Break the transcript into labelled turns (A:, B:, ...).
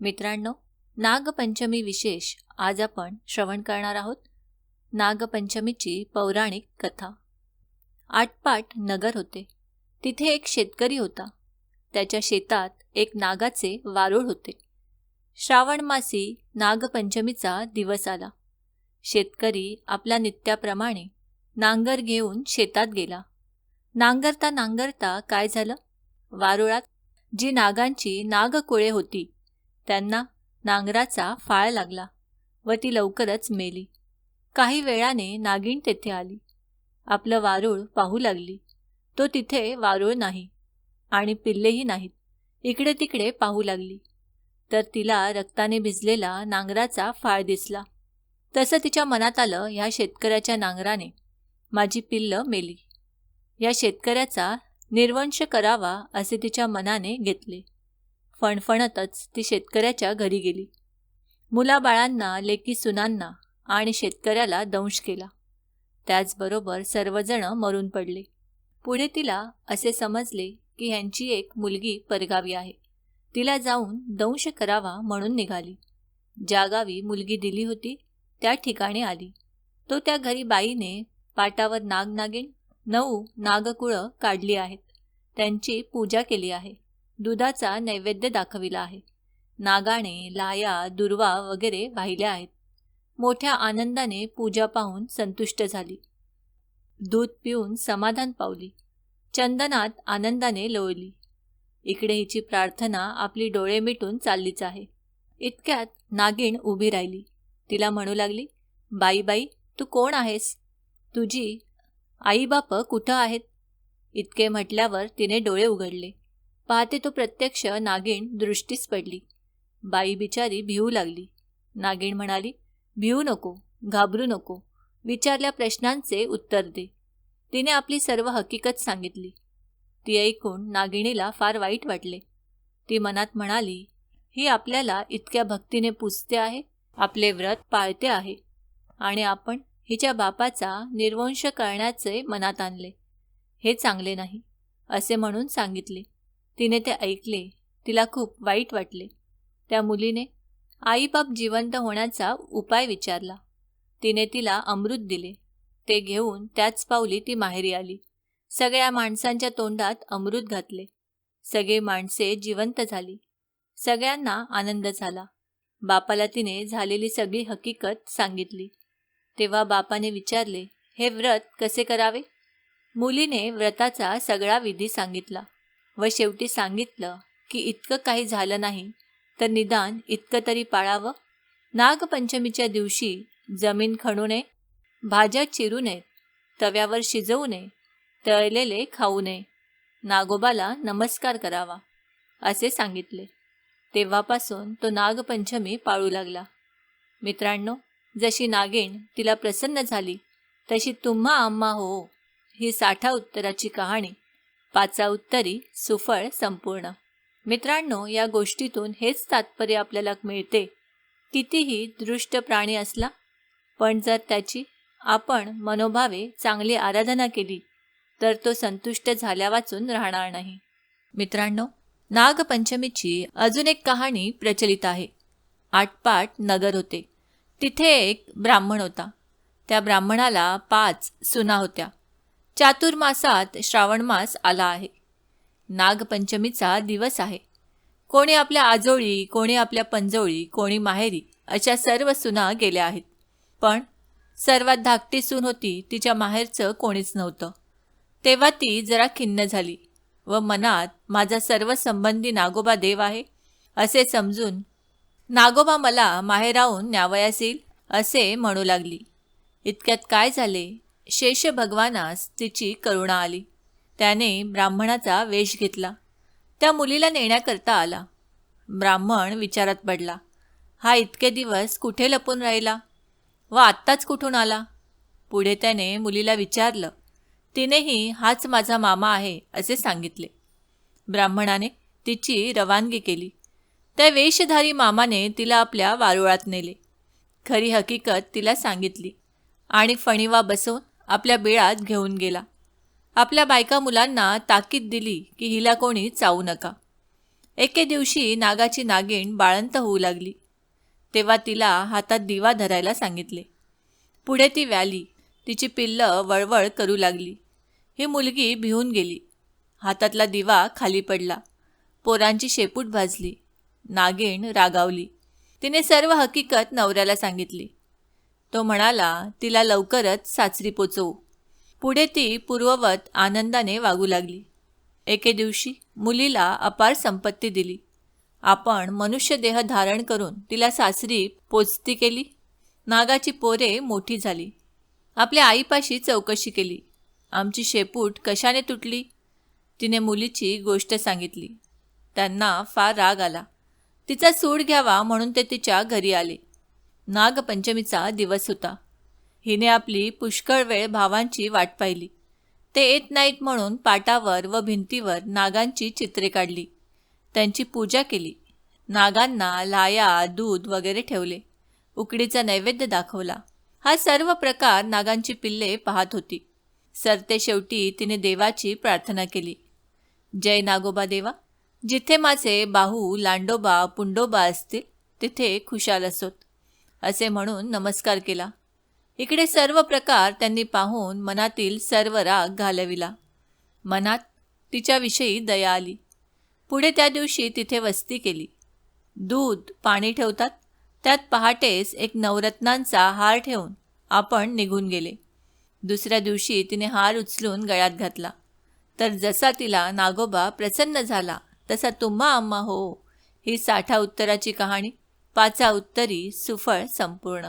A: मित्रांनो नागपंचमी विशेष आज आपण श्रवण करणार आहोत. नागपंचमीची पौराणिक कथा. आटपाट नगर होते. तिथे एक शेतकरी होता. त्याच्या शेतात एक नागाचे वारूळ होते. श्रावण मासी नागपंचमीचा दिवस आला. शेतकरी आपल्या नित्याप्रमाणे नांगर घेऊन शेतात गेला. नांगरता नांगरता काय झालं? वारुळात जी नागांची नागकुळे होती त्यांना नांगराचा फाळ लागला व ती लवकरच मेली. काही वेळाने नागिण तेथे आली. आपलं वारूळ पाहू लागली. तो तिथे वारूळ नाही आणि पिल्लेही नाहीत. इकडे तिकडे पाहू लागली. तर तिला रक्ताने भिजलेला नांगराचा फाळ दिसला. तसं तिच्या मनात आलं ह्या शेतकऱ्याच्या नांगराने माझी पिल्लं मेली. या शेतकऱ्याचा निर्वंश करावा असे तिच्या मनाने घेतले. फणफणतच ती शेतकऱ्याच्या घरी गेली. मुलाबाळांना लेकी सुनांना आणि शेतकऱ्याला दंश केला. त्याचबरोबर सर्वजण मरून पडले. पुढे तिला असे समजले की ह्यांची एक मुलगी परगावी आहे. तिला जाऊन दंश करावा म्हणून निघाली. ज्या गावी मुलगी दिली होती त्या ठिकाणी आली. तो त्या घरी बाईने पाटावर नाग नागिन नऊ नागकुळं काढली आहेत. त्यांची पूजा केली आहे. दुधाचा नैवेद्य दाखविला आहे. नागाणे लाया दुर्वा वगैरे वाहिल्या आहेत. मोठ्या आनंदाने पूजा पाहून संतुष्ट झाली. दूध पिऊन समाधान पावली. चंदनात आनंदाने लोळली. इकडे हिची प्रार्थना आपली डोळे मिटून चाललीच आहे. इतक्यात नागिण उभी राहिली. तिला म्हणू लागली बाई बाई तू कोण आहेस? तुझी आई बाप कुठं आहेत? इतके म्हटल्यावर तिने डोळे उघडले. पाहते तो प्रत्यक्ष नागिण दृष्टीस पडली. बाई बिचारी भिवू लागली. नागिण म्हणाली भिवू नको घाबरू नको. विचारल्या प्रश्नांचे उत्तर दे. तिने आपली सर्व हकीकत सांगितली. ती ऐकून नागिणीला फार वाईट वाटले. ती मनात म्हणाली ही आपल्याला इतक्या भक्तीने पुजते आहे आपले व्रत पाळते आहे. आणि आपण हिच्या बापाचा निर्वंश करण्याचे मनात आणले. हे चांगले नाही असे म्हणून सांगितले. तिने ते ऐकले. तिला खूप वाईट वाटले. त्या मुलीने आईबाप जिवंत होण्याचा उपाय विचारला. तिने तिला अमृत दिले. ते घेऊन त्याच पावली ती माहेरी आली. सगळ्या माणसांच्या तोंडात अमृत घातले. सगळे माणसे जिवंत झाली. सगळ्यांना आनंद झाला. बापाला तिने झालेली सगळी हकीकत सांगितली. तेव्हा बापाने विचारले हे व्रत कसे करावे? मुलीने व्रताचा सगळा विधी सांगितला. व शेवटी सांगितलं की इतकं काही झालं नाही तर निदान इतकं तरी पाळावं? नागपंचमीच्या दिवशी जमीन खणू नये भाज्या चिरू नयेत तव्यावर शिजवू नये तळलेले खाऊ नये नागोबाला नमस्कार करावा असे सांगितले. तेव्हापासून तो नागपंचमी पाळू लागला. मित्रांनो जशी नागिण तिला प्रसन्न झाली तशी तुम्हा आम्हा हो ही साठा उत्तराची कहाणी पाचा उत्तरी सुफळ संपूर्ण. मित्रांनो या गोष्टीतून हेच तात्पर्य आपल्याला मिळते. कितीही दृष्ट प्राणी असला पण जर त्याची आपण मनोभावे चांगली आराधना केली तर तो संतुष्ट झाल्या वाचून राहणार नाही. मित्रांनो नागपंचमीची अजून एक कहाणी प्रचलित आहे. आटपाट नगर होते. तिथे एक ब्राह्मण होता. त्या ब्राह्मणाला पाच सुना होत्या. चातुर्मासात श्रावण मास आला आहे. नागपंचमीचा दिवस आहे. कोणी आपल्या आजोळी कोणी आपल्या पंजोळी कोणी माहेरी अशा सर्व सुना गेल्या आहेत. पण सर्वात धाकटी सून होती तिच्या माहेरचं कोणीच नव्हतं. तेव्हा ती जरा खिन्न झाली व मनात माझा सर्व संबंधी नागोबा देव आहे असे समजून नागोबा मला माहेराहून न्यावयास येईल असे म्हणू लागली. इतक्यात काय झाले? शेष भगवानास तिची करुणा आली. त्याने ब्राह्मणाचा वेश घेतला. त्या मुलीला नेण्याकरता आला. ब्राह्मण विचारात पडला हा इतके दिवस कुठे लपून राहिला? व आत्ताच कुठून आला? पुढे त्याने मुलीला विचारलं तिनेही हाच माझा मामा आहे असे सांगितले. ब्राह्मणाने तिची रवानगी केली. त्या वेशधारी मामाने तिला आपल्या वारुळात नेले. खरी हकीकत तिला सांगितली आणि फणीवा बसवून आपल्या बिळात घेऊन गेला. आपल्या बायका मुलांना ताकीद दिली की हिला कोणी चावू नका. एके दिवशी नागाची नागिण बाळंत होऊ लागली. तेव्हा तिला हातात दिवा धरायला सांगितले. पुढे ती व्याली. तिची पिल्लं वळवळ करू लागली. ही मुलगी भिवून गेली. हातातला दिवा खाली पडला. पोरांची शेपूट भाजली. नागिण रागावली. तिने सर्व हकीकत नवऱ्याला सांगितली. तो म्हणाला तिला लवकरच सासरी पोचवू. पुढे ती पूर्ववत आनंदाने वागू लागली. एके दिवशी मुलीला अपार संपत्ती दिली. आपण मनुष्य देह धारण करून तिला सासरी पोचती केली. नागाची पोरे मोठी झाली. आपल्या आईपाशी चौकशी केली. आमची शेपूट कशाने तुटली? तिने मुलीची गोष्ट सांगितली. त्यांना फार राग आला. तिचा सूड घ्यावा म्हणून ते तिच्या घरी आले. नागपंचमीचा दिवस होता. हिने आपली पुष्कळ वेळ भावांची वाट पाहिली. ते येत नाहीत म्हणून पाटावर व भिंतीवर नागांची चित्रे काढली. त्यांची पूजा केली. नागांना लाया दूध वगैरे ठेवले. उकडीचा नैवेद्य दाखवला. हा सर्व प्रकार नागांची पिल्ले पाहत होती. सरते शेवटी तिने देवाची प्रार्थना केली. जय नागोबा देवा जिथे माझे बाहू लांडोबा पुंडोबा असतील तिथे खुशाल असोत. असे म्हणून नमस्कार केला. इकडे सर्व प्रकार त्यांनी पाहून मनातील सर्व राग घालविला. मनात तिच्याविषयी दया आली. पुढे त्या दिवशी तिथे वस्ती केली. दूध पाणी ठेवतात. त्यात पहाटेस एक नवरत्नांचा हार ठेवून आपण निघून गेले. दुसऱ्या दिवशी तिने हार उचलून गळ्यात घातला. तर जसा तिला नागोबा प्रसन्न झाला तसा तुम्हा आम्हा हो ही साठा उत्तराची कहाणी. पाचा उत्तरी सुफळ संपूर्ण.